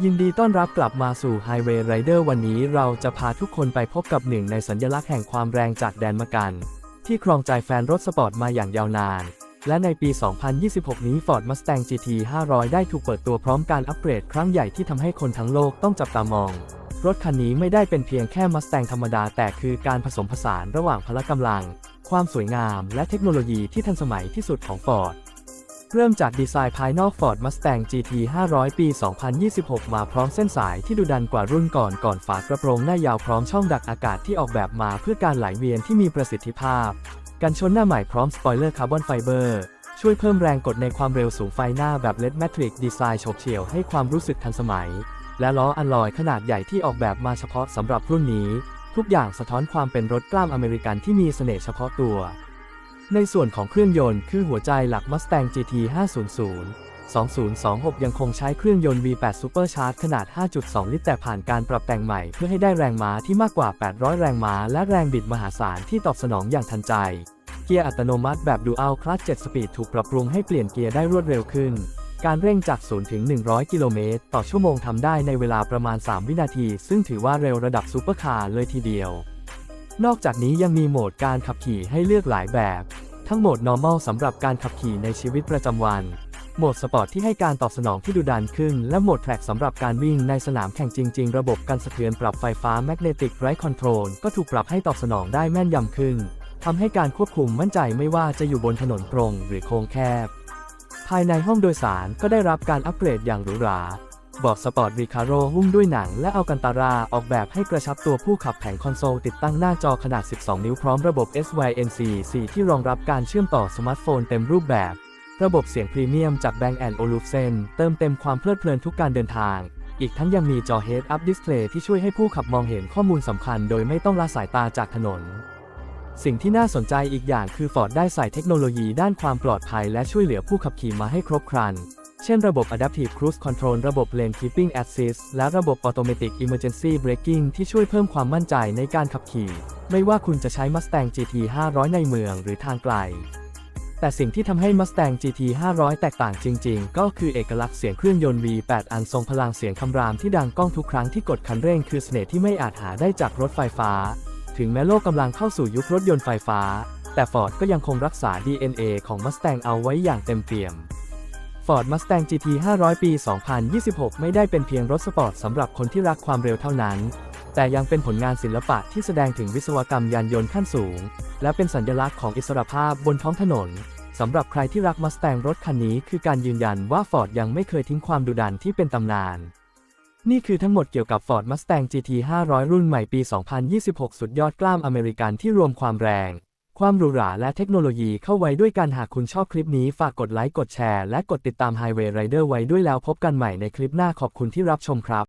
ยินดีต้อนรับกลับมาสู่ Highway Rider วันนี้เราจะพาทุกคนไปพบกับหนึ่งในสัญลักษณ์แห่งความแรงจากแดนมะกัน ที่ครองใจแฟนรถสปอร์ตมาอย่างยาวนาน และในปี 2026 นี้ Ford Mustang GT 500 ได้ถูกเปิดตัวพร้อมการอัปเกรดครั้งใหญ่ที่ทำให้คนทั้งโลกต้องจับตามอง รถคันนี้ไม่ได้เป็นเพียงแค่ Mustang ธรรมดา แต่คือการผสมผสานระหว่างพละกำลัง ความสวยงาม และเทคโนโลยีที่ทันสมัยที่สุดของ Ford เริ่มจากดีไซน์ภายนอก Ford Mustang GT 500 ปี 2026 มาพร้อมเส้นสายที่ดุดันกว่ารุ่นก่อนก่อนฝากระโปรงหน้ายาวพร้อมช่องดักอากาศที่ออกแบบมาเพื่อการไหลเวียนที่มีประสิทธิภาพ กันชนหน้าใหม่พร้อมสปอยเลอร์คาร์บอนไฟเบอร์ช่วยเพิ่มแรงกดในความเร็วสูงไฟหน้าแบบ LED Matrix ดีไซน์โฉบเฉี่ยวให้ความรู้สึกทันสมัย และล้ออัลลอยขนาดใหญ่ที่ออกแบบมาเฉพาะสำหรับรุ่นนี้ ทุกอย่างสะท้อนความเป็นรถกล้ามอเมริกันที่มีเสน่ห์เฉพาะตัว ในส่วนของเครื่องยนต์คือหัวใจหลัก Mustang GT 500 2026 ยังคงใช้เครื่องยนต์ V8 Supercharged ขนาด 5.2 ลิตรแต่ผ่านการปรับแต่งใหม่เพื่อให้ได้แรงม้าที่มากกว่า 800 แรงม้า และแรงบิดมหาศาลที่ตอบสนองอย่างทันใจ เกียร์อัตโนมัติแบบ Dual Clutch 7 Speed ถูกปรับปรุงให้เปลี่ยนเกียร์ได้รวดเร็วขึ้น การเร่งจาก 0 ถึง 100 กิโลเมตร ต่อชั่วโมงทำได้ในเวลาประมาณ 3 วินาที ซึ่งถือว่าเร็วระดับซูเปอร์คาร์เลยทีเดียว นอกจากนี้ยังมีโหมดการขับขี่ให้เลือกหลายแบบ ทั้งโหมด normal สำหรับการขับขี่ในชีวิตประจำวัน โหมดสปอร์ตที่ให้การตอบสนองที่ดุดันขึ้น และโหมดแทร็กสำหรับการวิ่งในสนามแข่งจริง ๆ ระบบกันสะเทือนปรับไฟฟ้า Magnetic Ride Control ก็ถูกปรับให้ตอบสนองได้แม่นยำขึ้นทำให้การควบคุมมั่นใจไม่ว่าจะอยู่บนถนนตรงหรือโค้งแคบ ภายในห้องโดยสารก็ได้รับการอัปเกรดอย่างหรูหรา เบาะสปอร์ตรีคาโรหุ้มด้วยหนังและเอัลกันตาราออกแบบให้กระชับตัวผู้ขับแผงคอนโซลติดตั้งหน้าจอขนาด 12 นิ้วพร้อมระบบ SYNC 4 ที่รองรับการเชื่อมต่อสมาร์ทโฟนเต็มรูปแบบ ระบบเสียงพรีเมียมจาก Bang Olufsen เติมเต็มความเพลิดเพลินทุกการเดินทาง อีกทั้งยังมีจอ Head Up Display ที่ช่วยให้ผู้ขับมองเห็นข้อมูลสำคัญโดยไม่ต้องละสายตาจากถนนสิ่งที่น่าสนใจอีกอย่างคือ Ford ได้ใส่เทคโนโลยีด้านความปลอดภัยและช่วยเหลือผู้ขับขี่มาให้ครบครัน เช่นระบบ Adaptive Cruise Control ระบบ Lane Keeping Assist และระบบ Automatic Emergency Braking ที่ช่วยเพิ่มความมั่นใจในการขับขี่ ไม่ว่าคุณจะใช้ Mustang GT 500 ในเมืองหรือทางไกล แต่สิ่งที่ทำให้ Mustang GT 500 แตกต่างจริง ๆ ก็คือเอกลักษณ์เสียงเครื่องยนต์ V8 อันทรงพลังเสียงคำรามที่ดังก้องทุกครั้งที่กดคันเร่งคือเสน่ห์ที่ไม่อาจหาได้จากรถไฟฟ้า ถึงแม้โลกกำลังเข้าสู่ยุครถยนต์ไฟฟ้า แต่ Ford ก็ยังคงรักษา DNA ของ Mustang เอาไว้อย่างเต็มเปี่ยม Ford Mustang GT 500 ปี 2026 ไม่ได้เป็นเพียงรถสปอร์ตสำหรับคนที่รักความเร็วเท่านั้น แต่ยังเป็นผลงานศิลปะที่แสดงถึงวิศวกรรมยานยนต์ขั้นสูง และเป็นสัญลักษณ์ของอิสรภาพบนท้องถนน สำหรับใครที่รัก Mustang รถคันนี้คือการยืนยันว่า Ford ยังไม่เคยทิ้งความดุดันที่เป็นตำนาน นี่คือทั้งหมดเกี่ยวกับ Ford Mustang GT 500 รุ่นใหม่ปี 2026 สุดยอดกล้ามอเมริกันที่รวมความแรง ความหรูหราและเทคโนโลยีเข้าไว้ด้วยกันหากคุณชอบคลิปนี้ฝากกดไลค์กดแชร์และกดติดตาม Highway Rider ไว้ด้วยแล้วพบกันใหม่ในคลิปหน้าขอบคุณที่รับชมครับ